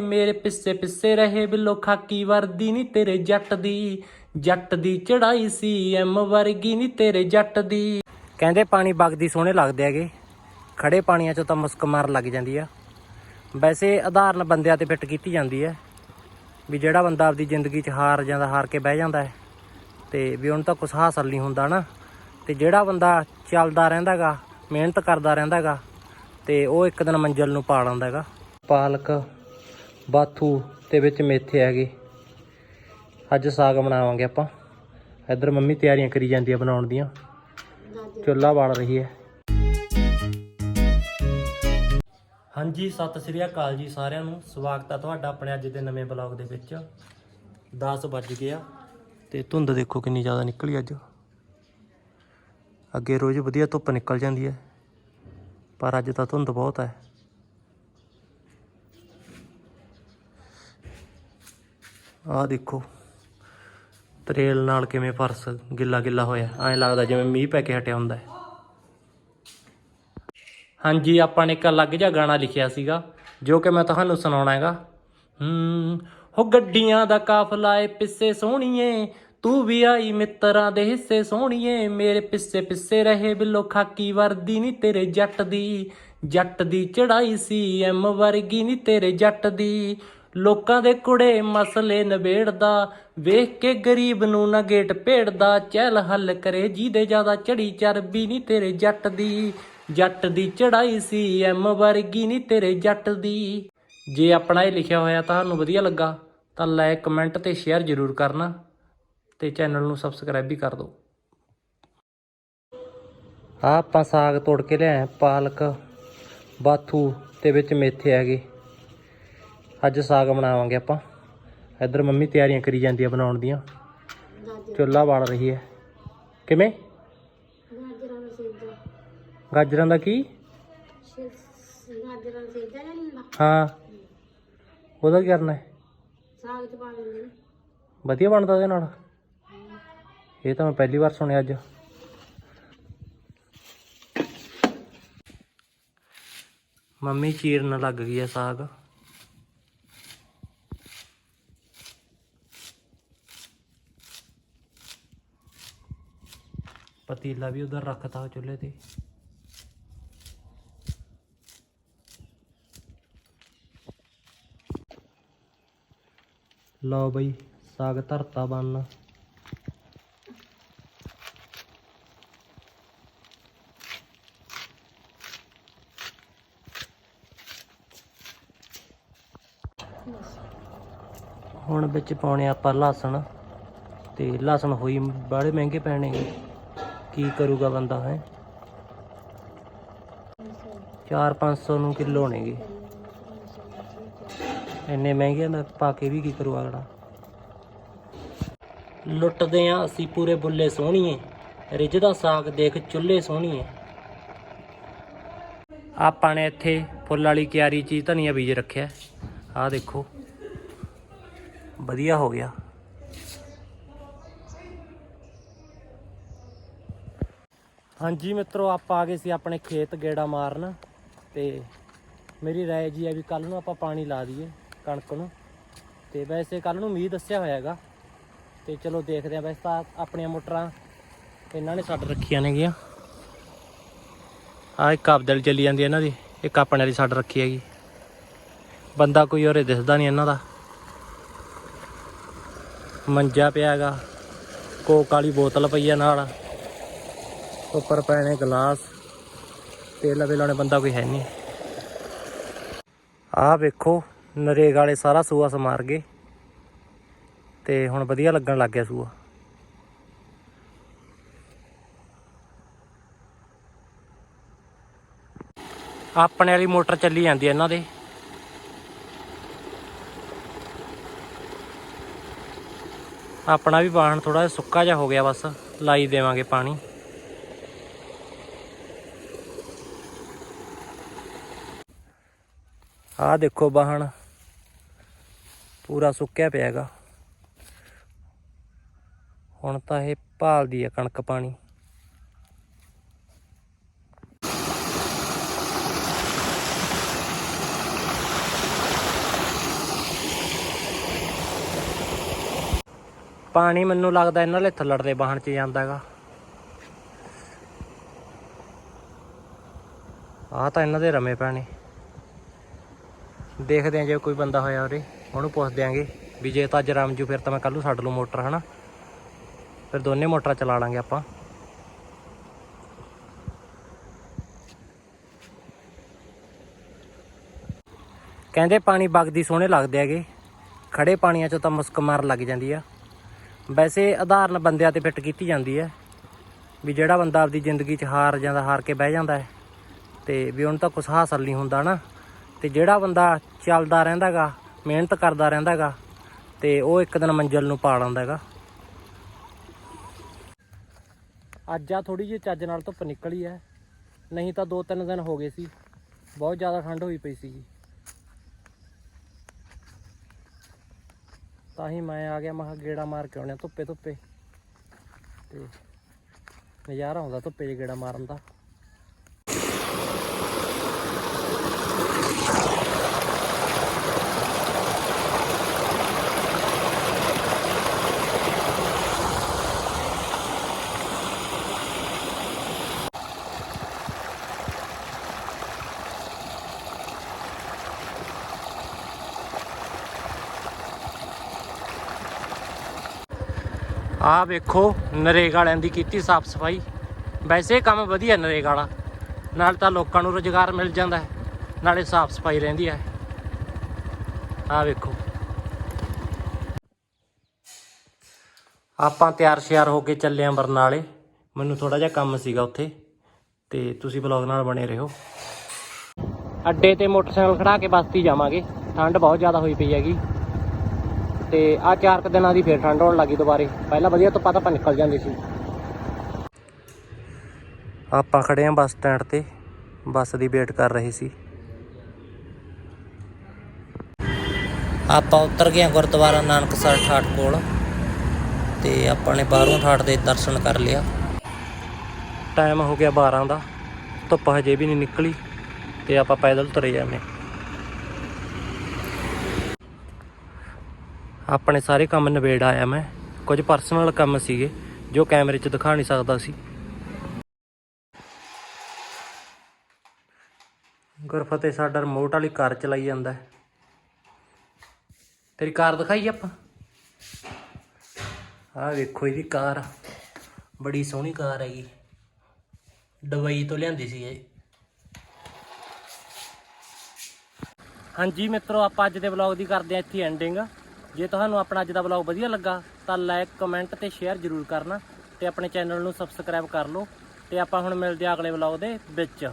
ਮੇਰੇ ਪਿੱਛੇ ਪਿੱਛੇ ਰਹੇ ਬਿੱਲੋ ਖਾਕੀ ਵਰਦੀ ਨਹੀਂ ਤੇਰੇ ਜੱਟ ਦੀ। ਜੱਟ ਦੀ ਚੜਾਈ ਸੀ ਐਮ ਵਰਗੀ ਨਹੀਂ ਤੇਰੇ ਜੱਟ ਦੀ। ਕਹਿੰਦੇ ਪਾਣੀ ਵਗਦੀ ਸੋਹਣੇ ਲੱਗਦੇ ਹੈਗੇ। ਖੜੇ ਪਾਣੀਆਂ 'ਚ ਤਾਂ ਮੁਸਕ ਮਾਰ ਲੱਗ ਜਾਂਦੀ ਆ। ਵੈਸੇ ਆਧਾਰਨ ਬੰਦਿਆਂ ਤੇ ਫਿੱਟ ਕੀਤੀ ਜਾਂਦੀ ਹੈ ਵੀ ਜਿਹੜਾ ਬੰਦਾ ਆਪਦੀ ਜ਼ਿੰਦਗੀ 'ਚ ਹਾਰ ਜਾਂਦਾ, ਹਾਰ ਕੇ ਬਹਿ ਜਾਂਦਾ ਹੈ। ਤੇ ਵੀ ਉਹਨੂੰ ਤਾਂ ਕੁਝ ਹਾਸਲ ਨਹੀਂ ਹੁੰਦਾ ਨਾ। ਤੇ ਜਿਹੜਾ ਬੰਦਾ ਚੱਲਦਾ ਰਹਿੰਦਾਗਾ ਮਿਹਨਤ ਕਰਦਾ ਰਹਿੰਦਾਗਾ ਤੇ ਉਹ ਇੱਕ ਦਿਨ ਮੰਜ਼ਿਲ ਨੂੰ ਪਾ ਲੈਂਦਾ ਹੈਗਾ। ਪਾਲਕ ਬਾਥੂ ਤੇ ਵਿੱਚ ਮੇਥੇ ਹੈਗੇ ਅੱਜ ਸਾਗ ਬਣਾਵਾਂਗੇ ਆਪਾਂ। ਇੱਧਰ ਮੰਮੀ ਤਿਆਰੀਆਂ ਕਰੀ ਜਾਂਦੀ ਆ ਬਣਾਉਣ ਦੀਆਂ। ਚੁੱਲ੍ਹਾ ਬਾਲ ਰਹੀ ਹੈ। ਹਾਂਜੀ, ਸਤਿ ਸ੍ਰੀ ਅਕਾਲ ਜੀ ਸਾਰਿਆਂ ਨੂੰ। ਸਵਾਗਤ ਆ ਤੁਹਾਡਾ ਆਪਣੇ ਅੱਜ ਦੇ ਨਵੇਂ ਬਲੌਗ ਦੇ ਵਿੱਚ। 10 ਵੱਜ ਗਏ ਆ ਤੇ ਧੁੰਦ ਦੇਖੋ ਕਿੰਨੀ ਜ਼ਿਆਦਾ ਨਿਕਲੀ ਅੱਜ। ਅੱਗੇ ਰੋਜ਼ ਵਧੀਆ ਧੁੱਪ ਨਿਕਲ ਜਾਂਦੀ ਹੈ, ਪਰ ਅੱਜ ਤਾਂ ਧੁੰਦ ਬਹੁਤ ਹੈ। ਆਹ ਦੇਖੋ। ਤਰੇਲ ਨਾਲ ਕਿਵੇਂ ਫਰਸ਼ ਗਿੱਲਾ ਗਿੱਲਾ ਹੋਇਆ। ਐਂ ਲੱਗਦਾ ਜਿਵੇਂ ਮੀਂਹ ਪੈ ਕੇ ਹਟਿਆ ਹੁੰਦਾ ਹੈ। ਹਾਂਜੀ, ਆਪਾਂ ਨੇ ਇੱਕ ਅਲੱਗ ਜਿਹਾ ਗਾਣਾ ਲਿਖਿਆ ਸੀਗਾ, ਜੋ ਕਿ ਮੈਂ ਤੁਹਾਨੂੰ ਸੁਣਾਉਣਾ ਹੈਗਾ। ਹੂੰ, ਹੋ ਗੱਡੀਆਂ ਦਾ ਕਾਫਲਾ ਏ ਪਿੱਛੇ ਸੋਹਣੀਏ, ਤੂੰ ਵੀ ਆਈ ਮਿੱਤਰਾਂ ਦੇ ਹਿੱਸੇ ਸੋਹਣੀਏ, ਮੇਰੇ ਪਿੱਛੇ ਪਿੱਛੇ ਰਹੇ ਬਿੱਲੋ ਖਾਕੀ ਵਰਦੀ ਨਹੀਂ ਤੇਰੇ ਜੱਟ ਦੀ ਜੱਟ ਦੀ ਚੜਾਈ ਸੀ, ਐਮ ਵਰਗੀ ਨਹੀਂ ਤੇਰੇ ਜੱਟ ਦੀ। ਲੋਕਾਂ ਦੇ ਕੁੜੇ ਮਸਲੇ ਨਿਬੇੜਦਾ, ਵੇਖ ਕੇ ਗਰੀਬ ਨੂੰ ਨਾ ਗੇਟ ਭੇੜਦਾ, ਚਹਿਲ ਹੱਲ ਕਰੇ ਜਿਹਦੇ ਜ਼ਿਆਦਾ ਚੜੀ ਚਰਬੀ ਨਹੀਂ ਤੇਰੇ ਜੱਟ ਦੀ। ਜੱਟ ਦੀ ਚੜਾਈ ਸੀ ਐਮ ਵਰਗੀ ਨਹੀਂ ਤੇਰੇ ਜੱਟ ਦੀ। ਜੇ ਆਪਣਾ ਇਹ ਲਿਖਿਆ ਹੋਇਆ ਤੁਹਾਨੂੰ ਵਧੀਆ ਲੱਗਾ, ਤਾਂ ਲਾਈਕ ਕਮੈਂਟ ਤੇ ਸ਼ੇਅਰ ਜ਼ਰੂਰ ਕਰਨਾ ਤੇ ਚੈਨਲ ਨੂੰ ਸਬਸਕ੍ਰਾਈਬ ਵੀ ਕਰ ਦਿਓ। ਆ ਆਪਾਂ ਸਾਗ ਤੋੜ ਕੇ ਲਿਆਏ ਪਾਲਕ, ਬਾਥੂ ਤੇ ਵਿੱਚ ਮੇਥੇ ਹੈਗੇ। ਅੱਜ ਸਾਗ ਬਣਾਵਾਂਗੇ ਆਪਾਂ। ਇੱਧਰ ਮੰਮੀ ਤਿਆਰੀਆਂ ਕਰੀ ਜਾਂਦੀ ਆ ਬਣਾਉਣ ਦੀਆਂ। ਚੁੱਲ੍ਹਾ ਬਾਲ ਰਹੀ ਹੈ। ਕਿਵੇਂ? ਗਾਜਰਾਂ ਦਾ ਕੀ? ਹਾਂ। ਉਹਦਾ ਕੀ ਕਰਨਾ ਹੈ? ਸਾਗ ਚ ਪਾ ਦਿੰਦੇ ਵਧੀਆ ਬਣਦਾ ਉਹਦੇ ਨਾਲ? ਇਹ ਤਾਂ ਮੈਂ ਪਹਿਲੀ ਵਾਰ ਸੁਣਿਆ ਅੱਜ। ਮੰਮੀ ਚੀਰਨ ਲੱਗ ਗਈ ਹੈ ਸਾਗ। ਪਤੀਲਾ ਵੀ ਉਧਰ ਰੱਖਤਾ ਚੁੱਲ੍ਹੇ ਤੇ। ਲਓ ਬਈ, ਸਾਗ ਧਰਤਾ ਬਣਨ। ਹੁਣ ਵਿੱਚ ਪਾਉਣੇ ਆਪਾਂ ਲਸਣ। ਤੇ ਲਸਣ ਹੋਈ ਬੜੇ ਮਹਿੰਗੇ ਪੈਣੇ। ਕੀ ਕਰੂਗਾ ਬੰਦਾ ਹੈ? 4-500 ਨੂੰ ਕਿਲੋ ਨੇਗੇ ਇੰਨੇ ਮਹਿੰਗੇ ਦਾ ਪਾ ਕੇ ਵੀ ਕੀ ਕਰੂ ਅਗਲਾ? ਲੁੱਟਦੇ ਆ ਅਸੀਂ ਪੂਰੇ ਬੁੱਲੇ ਸੋਹਣੀਏ। ਰਿੱਝਦਾ ਸਾਗ ਦੇਖ ਚੁੱਲ੍ਹੇ ਸੋਹਣੀਏ। ਆਪਾਂ ਨੇ ਇੱਥੇ ਫੁੱਲ ਵਾਲੀ ਕਿਆਰੀ ਚ ਹੀ ਧਨੀਆ ਬੀਜ ਰੱਖਿਆ। ਆਹ ਦੇਖੋ। ਵਧੀਆ ਹੋ ਗਿਆ। ਹਾਂਜੀ ਮਿੱਤਰੋ, ਆਪਾਂ ਆ ਗਏ ਸੀ ਆਪਣੇ ਖੇਤ ਗੇੜਾ ਮਾਰਨ ਤੇ ਮੇਰੀ ਰਾਏ ਜੀ ਹੈ ਵੀ ਕੱਲ ਨੂੰ ਆਪਾਂ ਪਾਣੀ ਲਾ ਦਈਏ ਕਣਕ ਨੂੰ। ਤੇ ਵੈਸੇ ਕੱਲ ਨੂੰ ਮੀਂਹ ਦੱਸਿਆ ਹੋਇਆ ਹੈਗਾ। ਤੇ ਚਲੋ ਦੇਖਦੇ ਆ ਵੈਸੇ ਤਾਂ ਆਪਣੀਆਂ ਮੋਟਰਾਂ ਇਹਨਾਂ ਨੇ ਛੱਡ ਰੱਖੀਆਂ ਨੇਗੀਆਂ। ਆ ਇੱਕ ਆਪਦਲ ਚੱਲੀ ਜਾਂਦੀ ਇਹਨਾਂ ਦੀ, ਇੱਕ ਆਪਣੇ ਵਾਲੀ ਛੱਡ ਰੱਖੀ ਹੈਗੀ। ਬੰਦਾ ਕੋਈ ਹੋਰੇ ਦਿਸਦਾ ਨਹੀਂ ਇਹਨਾਂ ਦਾ। ਮੰਜਾ ਪਿਆ ਹੈਗਾ, ਕੋਕ ਵਾਲੀ ਬੋਤਲ ਪਈ ਆ ਨਾਲ। ਉੱਪਰ ਪਏ ਨੇ ਗਲਾਸ। ਤੇ ਲਵੇ ਲਾਉਣੇ ਬੰਦਾ ਕੋਈ ਹੈ ਨਹੀਂ। ਆਹ ਵੇਖੋ, ਨਰੇਗ ਵਾਲੇ ਸਾਰਾ ਸੂਆ ਸਮਾਰ ਗਏ। ਤੇ ਹੁਣ ਵਧੀਆ ਲੱਗਣ ਲੱਗ ਗਿਆ ਸੂਆ। ਆਪਣੇ ਵਾਲੀ ਮੋਟਰ ਚੱਲੀ ਜਾਂਦੀ ਹੈ ਇਹਨਾਂ ਦੇ। ਆਪਣਾ ਵੀ ਵਾਹਣ ਥੋੜਾ ਜਿਹਾ ਸੁੱਕਾ ਜਿਹਾ ਹੋ ਗਿਆ ਬਸ, ਲਾਈ ਦੇਵਾਂਗੇ ਪਾਣੀ। ਆਹ ਦੇਖੋ ਬਾਹਣ ਪੂਰਾ ਸੁੱਕਿਆ ਪਿਆ ਹੈਗਾ। ਹੁਣ ਤਾਂ ਇਹ ਭਾਲਦੀ ਹੈ ਕਣਕ ਪਾਣੀ। ਪਾਣੀ ਮੈਨੂੰ ਲੱਗਦਾ ਇਹਨਾਂ ਲਈ ਥੱਲੜ ਦੇ ਬਾਹਣ 'ਚ ਜਾਂਦਾ ਹੈਗਾ। ਆਹ ਤਾਂ ਇਹਨਾਂ ਦੇ ਰਮੇ ਪੈਣੇ। ਦੇਖਦੇ ਆਂ ਜੇ ਕੋਈ ਬੰਦਾ ਹੋਇਆ ਉਰੇ, ਉਹਨੂੰ ਪੁੱਛ ਦਿਆਂਗੇ ਵੀ ਜੇ ਤਾਂ ਅੱਜ ਰਾਮ ਜੂ ਫਿਰ ਤਾਂ ਮੈਂ ਕੱਲ ਨੂੰ ਛੱਡ ਲੂ ਮੋਟਰ, ਹਨਾ? ਫਿਰ ਦੋਨੇ ਮੋਟਰਾਂ ਚਲਾ ਲਾਂਗੇ ਆਪਾਂ। ਕਹਿੰਦੇ ਪਾਣੀ ਵਗਦੀ ਸੋਹਣੇ ਲੱਗਦੇ ਹੈਗੇ। ਖੜੇ ਪਾਣੀਆਂ 'ਚੋਂ ਤਾਂ ਮੁਸਕ ਮਾਰ ਲੱਗ ਜਾਂਦੀ ਆ। ਵੈਸੇ ਆਧਾਰਨ ਬੰਦਿਆਂ ਤੇ ਫਿੱਟ ਕੀਤੀ ਜਾਂਦੀ ਹੈ ਵੀ ਜਿਹੜਾ ਬੰਦਾ ਆਪਦੀ ਜ਼ਿੰਦਗੀ 'ਚ ਹਾਰ ਜਾਂਦਾ ਹਾਰ ਕੇ ਬਹਿ ਜਾਂਦਾ ਹੈ ਤੇ ਵੀ ਉਹਨੂੰ ਤਾਂ ਕੁਝ ਹਾਸਲ ਨਹੀਂ ਹੁੰਦਾ ਨਾ ਤੇ ਜਿਹੜਾ ਬੰਦਾ ਚੱਲਦਾ ਰਹਿੰਦਾਗਾ, ਮਿਹਨਤ ਕਰਦਾ ਰਹਿੰਦਾਗਾ, ਤੇ ਉਹ ਇੱਕ ਦਿਨ ਮੰਜ਼ਿਲ ਨੂੰ ਪਾ ਲੈਂਦਾ ਹੈਗਾ ਅੱਜ ਆ ਥੋੜੀ ਜਿਹੀ ਚੱਜ ਨਾਲ ਧੁੱਪ ਨਿਕਲੀ ਹੈ ਨਹੀਂ ਤਾਂ ਦੋ ਤਿੰਨ ਦਿਨ ਹੋ ਗਏ ਸੀ। ਬਹੁਤ ਜ਼ਿਆਦਾ ਠੰਡ ਹੋਈ ਪਈ ਸੀਗੀ। ਤਾਂ ਹੀ ਮੈਂ ਆ ਗਿਆ, ਮੈਂ ਗੇੜਾ ਮਾਰ ਕੇ ਆਉਣੇ ਧੁੱਪੇ ਧੁੱਪੇ ਤੇ ਨਜ਼ਾਰਾ ਆਉਂਦਾ ਧੁੱਪੇ 'ਚ ਗੇੜਾ ਮਾਰਨ ਦਾ। ਆਹ ਵੇਖੋ, ਨਰੇਗਾ ਵਾਲਿਆਂ ਦੀ ਕੀਤੀ ਸਾਫ਼ ਸਫ਼ਾਈ। ਵੈਸੇ ਕੰਮ ਵਧੀਆ ਨਰੇਗਾ ਵਾਲਾ। ਨਾਲ ਤਾਂ ਲੋਕਾਂ ਨੂੰ ਰੋਜ਼ਗਾਰ ਮਿਲ ਜਾਂਦਾ ਹੈ, ਨਾਲੇ ਸਾਫ਼ ਸਫ਼ਾਈ ਰਹਿੰਦੀ ਹੈ। ਆਹ ਵੇਖੋ। ਆਪਾਂ ਤਿਆਰ ਸ਼ਿਆਰ ਹੋ ਕੇ ਚੱਲੇ ਆਂ ਬਰਨਾਲੇ। ਮੈਨੂੰ ਥੋੜਾ ਜਿਹਾ ਕੰਮ ਸੀਗਾ ਉੱਥੇ, ਤੇ ਤੁਸੀਂ ਬਲੌਗ ਨਾਲ ਬਣੇ ਰਹੋ। ਅੱਡੇ ਤੇ ਮੋਟਰਸਾਈਕਲ ਖੜਾ ਕੇ ਬਸਤੀ ਜਾਵਾਂਗੇ। ਠੰਡ ਬਹੁਤ ਜ਼ਿਆਦਾ ਹੋਈ ਪਈ ਹੈਗੀ। ਤੇ ਆ ਚਾਰ ਕੁ ਦਿਨਾਂ ਦੀ ਫੇਰ ਠੰਡ ਹੋਣ ਲੱਗੀ ਦੁਬਾਰੇ। ਪਹਿਲਾਂ ਵਧੀਆ ਤੋਂ ਪਤਾ ਨਿਕਲ ਜਾਂਦੇ ਸੀ। ਆਪਾਂ ਖੜੇ ਆਂ ਬੱਸ ਸਟੈਂਡ ਤੇ। ਬੱਸ ਦੀ ਵੇਟ ਕਰ ਰਹੇ ਸੀ। ਆਪਾਂ ਉਤਰ ਗਏ ਆਂ ਗੁਰਦੁਆਰਾ ਨਾਨਕਸਰ ਠਾਠ ਕੋਲ ਤੇ ਆਪਾਂ ਨੇ ਬਾਹਰੋਂ ਠਾਠ ਦੇ ਦਰਸ਼ਨ ਕਰ ਲਿਆ। ਟਾਈਮ ਹੋ ਗਿਆ 12 ਦਾ। ਧੁੱਪ ਹਜੇ ਵੀ ਨਹੀਂ ਨਿਕਲੀ ਤੇ ਆਪਾਂ ਪੈਦਲ ਤੁਰੇ ਜਾਂਦੇ ਆਪਣੇ ਸਾਰੇ ਕੰਮ ਨਿਬੇੜ ਆਇਆ ਮੈਂ। ਕੁਝ ਪਰਸਨਲ ਕੰਮ ਸੀਗੇ, ਜੋ ਕੈਮਰੇ 'ਚ ਦਿਖਾ ਨਹੀਂ ਸਕਦਾ ਸੀ। ਗੁਰਫਤਿਹ ਸਾਡਾ ਰਿਮੋਟ ਵਾਲੀ ਕਾਰ ਚਲਾਈ ਜਾਂਦਾ ਤੇਰੀ ਕਾਰ ਦਿਖਾਈ ਆਪਾਂ? ਆਹ ਵੇਖੋ ਇਹਦੀ ਕਾਰ। ਬੜੀ ਸੋਹਣੀ ਕਾਰ ਹੈਗੀ। ਦੁਬਈ ਤੋਂ ਲਿਆਂਦੀ ਸੀ ਇਹ। ਹਾਂਜੀ ਮਿੱਤਰੋ, ਆਪਾਂ ਅੱਜ ਦੇ ਵਲੌਗ ਦੀ ਕਰਦੇ ਹਾਂ ਇੱਥੇ ਐਂਡਿੰਗ ਜੇ ਤੁਹਾਨੂੰ ਆਪਣਾ ਅੱਜ ਦਾ ਵਲੌਗ ਵਧੀਆ ਲੱਗਾ, ਤਾਂ ਲਾਈਕ ਕਮੈਂਟ ਤੇ ਸ਼ੇਅਰ ਜ਼ਰੂਰ ਕਰਨਾ ਤੇ ਆਪਣੇ ਚੈਨਲ ਨੂੰ ਸਬਸਕ੍ਰਾਈਬ ਕਰ ਲਓ ਤੇ ਆਪਾਂ ਹੁਣ ਮਿਲਦੇ ਹਾਂ ਅਗਲੇ ਵਲੌਗ ਦੇ ਵਿੱਚ।